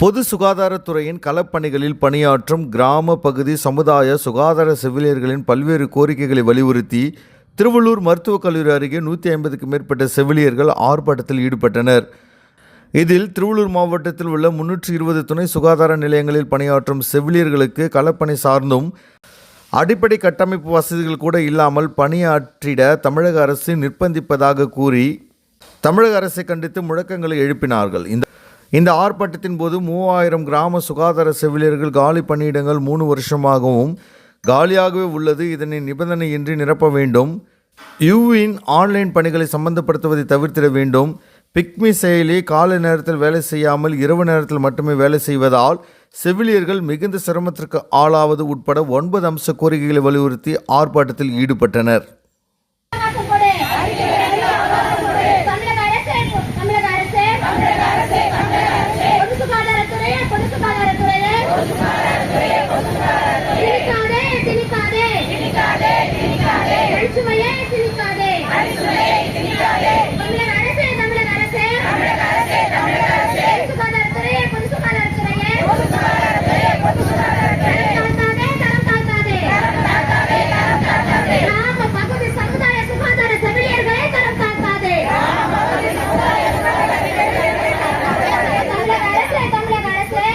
பொது சுகாதாரத்துறையின் களப்பணிகளில் பணியாற்றும் கிராம பகுதி சமுதாய சுகாதார செவிலியர்களின் பல்வேறு கோரிக்கைகளை வலியுறுத்தி திருவள்ளூர் மருத்துவக் கல்லூரி அருகே நூற்றி ஐம்பதுக்கு மேற்பட்ட செவிலியர்கள் ஆர்ப்பாட்டத்தில் ஈடுபட்டனர். இதில் திருவள்ளூர் மாவட்டத்தில் உள்ள முன்னூற்றி இருபது துணை சுகாதார நிலையங்களில் பணியாற்றும் செவிலியர்களுக்கு களப்பணி சார்ந்தும் அடிப்படை கட்டமைப்பு வசதிகள் கூட இல்லாமல் பணியாற்றிட தமிழக அரசு நிர்பந்திப்பதாக கூறி தமிழக அரசை கண்டித்து முழக்கங்களை எழுப்பினார்கள். இந்த இந்த ஆர்ப்பாட்டத்தின் போது மூவாயிரம் கிராம சுகாதார செவிலியர்கள் காலி பணியிடங்கள் மூணு வருஷமாகவும் காலியாகவே உள்ளது. இதனை நிபந்தனையின்றி நிரப்ப வேண்டும். யூவின் ஆன்லைன் பணிகளை சம்பந்தப்படுத்துவதை தவிர்த்திட வேண்டும். பிக்மி செயலி காலை நேரத்தில் வேலை செய்யாமல் இரவு நேரத்தில் மட்டுமே வேலை செய்வதால் செவிலியர்கள் மிகுந்த சிரமத்திற்கு ஆளாவது உட்பட ஒன்பது அம்ச கோரிக்கைகளை வலியுறுத்தி ஆர்ப்பாட்டத்தில் ஈடுபட்டனர். திணிக்காதே. தமிழக அரசே, தமிழக அரசே. சமுதாய தமிழக அரசே, தமிழக அரசே.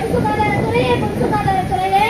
பொது சுகாதாரத்துறையே, பொது சுகாதாரத்துறையே.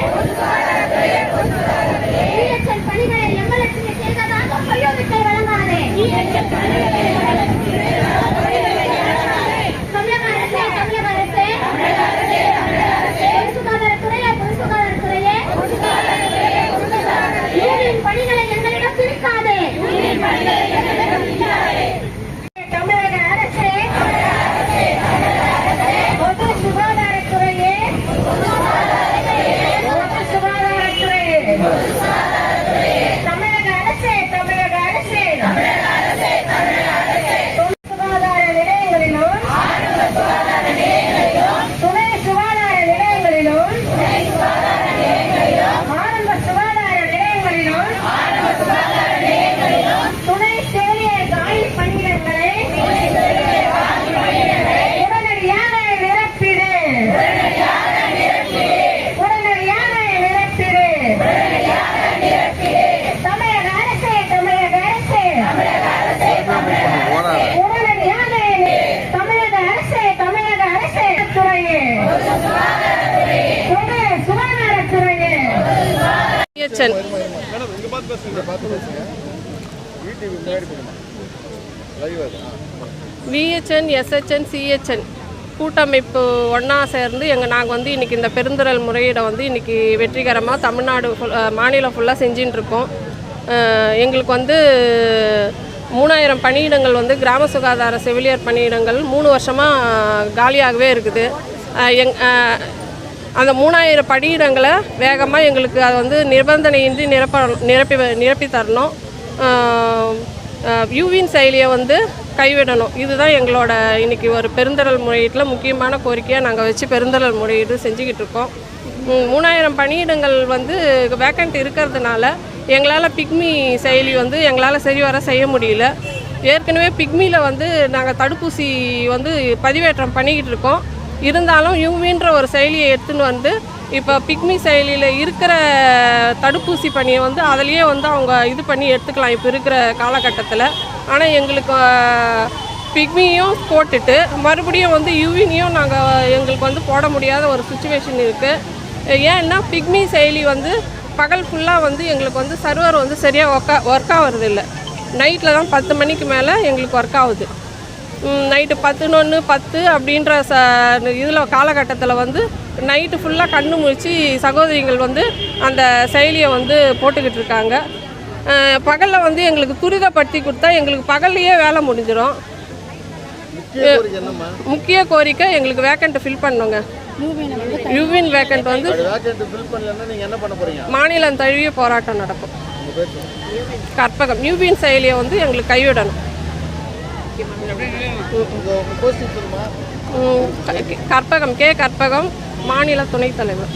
சிஹெச்என் விஹெச்என் எஸ்ஹெச்என் சிஹெச்என் கூட்டமைப்பு ஒன்றா சேர்ந்து எங்கள் நாங்கள் வந்து இன்றைக்கி இந்த பெருந்திரல் முறையீடை வந்து இன்றைக்கி வெற்றிகரமாக தமிழ்நாடு அஹ், மாநிலம் ஃபுல்லாக செஞ்சுட்டு இருக்கோம். எங்களுக்கு வந்து மூணாயிரம் பணியிடங்கள் வந்து கிராம சுகாதார செவிலியர் பணியிடங்கள் மூணு வருஷமாக காலியாகவே இருக்குது. எங் அந்த மூணாயிரம் படியிடங்களை வேகமாக எங்களுக்கு அது வந்து நிபந்தனையின்றி நிரப்ப நிரப்பி நிரப்பி தரணும். யூவின் செயலியை வந்து கைவிடணும். இதுதான் எங்களோட இன்னைக்கு ஒரு பெருந்தரல் முறையீட்டில் முக்கியமான கோரிக்கையாக நாங்கள் வச்சு பெருந்தரல் முறையீடு செஞ்சுக்கிட்டு இருக்கோம். மூணாயிரம் பணியிடங்கள் வந்து வேக்கண்ட் இருக்கிறதுனால எங்களால் பிக்மி செயலி வந்து எங்களால் சரி வர செய்ய முடியல. ஏற்கனவே பிக்மியில் வந்து நாங்கள் தடுப்பூசி வந்து பதிவேற்றம் பண்ணிக்கிட்டு இருக்கோம். இருந்தாலும் யூவின்ற ஒரு செயலியை எடுத்துன்னு வந்து இப்போ பிக்மி செயலியில் இருக்கிற தடுப்பூசி பணியை வந்து அதுலேயே வந்து அவங்க இது பண்ணி எடுத்துக்கலாம். இப்போ இருக்கிற காலகட்டத்தில். ஆனால் எங்களுக்கு பிக்மியும் போட்டுட்டு மறுபடியும் வந்து யூவினையும் நாங்கள் எங்களுக்கு வந்து போட முடியாத ஒரு சுச்சுவேஷன் இருக்குது ஏன்னா பிக்மி செயலி வந்து பகல் ஃபுல்லாக வந்து எங்களுக்கு வந்து சர்வர் வந்து சரியாக ஒர்க்கா ஒர்க் ஆகிறது இல்லை. நைட்டில் தான் பத்து மணிக்கு மேலே எங்களுக்கு ஒர்க் ஆகுது. நைட்டு பத்துனொன்று பத்து அப்படின்ற ச இதில் காலகட்டத்தில் வந்து நைட்டு ஃபுல்லாக கண்ணு முழிச்சு சகோதரிகள் வந்து அந்த செயலியை வந்து போட்டுக்கிட்டு இருக்காங்க. பகலில் வந்து எங்களுக்கு துரிதப்படுத்தி கொடுத்தா எங்களுக்கு பகல்லையே வேலை முடிஞ்சிடும். முக்கிய கோரிக்கை எங்களுக்கு வேக்கண்ட்டை ஃபில் பண்ணுங்க யூவின் வேக்கண்ட் வந்து மாநிலம் தழுவிய போராட்டம் நடக்கும். கற்பகம். யூவின் செயலியை வந்து எங்களுக்கு கைவிடணும். கற்பகம் கே கற்பகம் மாநில துணைத் தலைவர்.